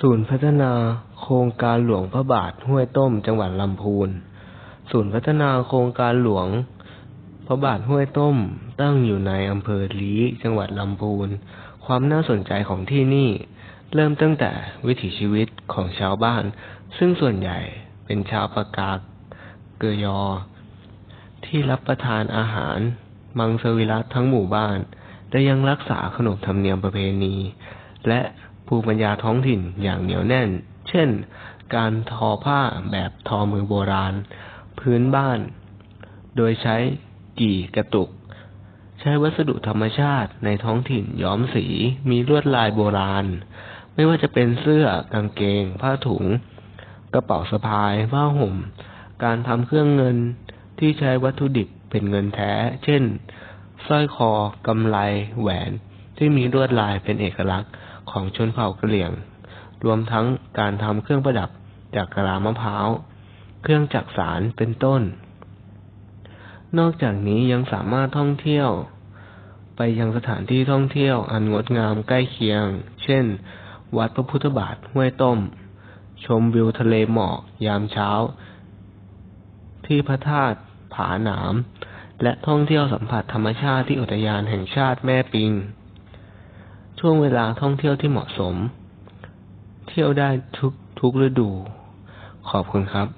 ศูนย์พัฒนาโครงการหลวงพระบาทห้วยต้ม จังหวัดลำพูน ศูนย์พัฒนาโครงการหลวงพระบาทห้วยต้ม ตั้งอยู่ในอำเภอลี้จังหวัดลำพูน ความน่าสนใจของที่นี่ เริ่มตั้งแต่วิถีชีวิตของชาวบ้าน ซึ่งส่วนใหญ่เป็นชาวปากาเกยอ ที่รับประทานอาหาร มังสวิรัตทั้งหมู่บ้านและยังรักษาขนบธรรมเนียมประเพณี และ ภูมิปัญญาท้องถิ่นอย่างเหนียวแน่น เช่น การทอผ้าแบบทอมือโบราณ พื้นบ้าน โดยใช้กี่กระตุก ใช้วัสดุธรรมชาติในท้องถิ่นย้อมสีมีลวดลายโบราณ ไม่ว่าจะเป็นเสื้อกางเกง ผ้าถุง กระเป๋าสะพาย ผ้าห่ม การทำเครื่องเงินที่ใช้วัตถุดิบเป็นเงินแท้ เช่นสร้อยคอกำไลแหวนที่มีลวดลายเป็นเอกลักษณ์ ของชนเผ่ากะเหรี่ยง รวมทั้งการทำเครื่องประดับจากกะลามะพร้าว เครื่องจักสารเป็นต้น นอกจากนี้ยังสามารถท่องเที่ยว ไปยังสถานที่ท่องเที่ยวอันงดงามใกล้เคียง เช่น วัดพระพุทธบาทห้วยต้ม ชมวิวทะเลหมอกยามเช้า ที่พระธาตุผาหนาม และท่องเที่ยวสัมผัสธรรมชาติที่อุทยานแห่งชาติแม่ปิง ช่วงเวลาท่องเที่ยวที่เหมาะสม เที่ยวได้ทุกทุกฤดู ขอบคุณครับ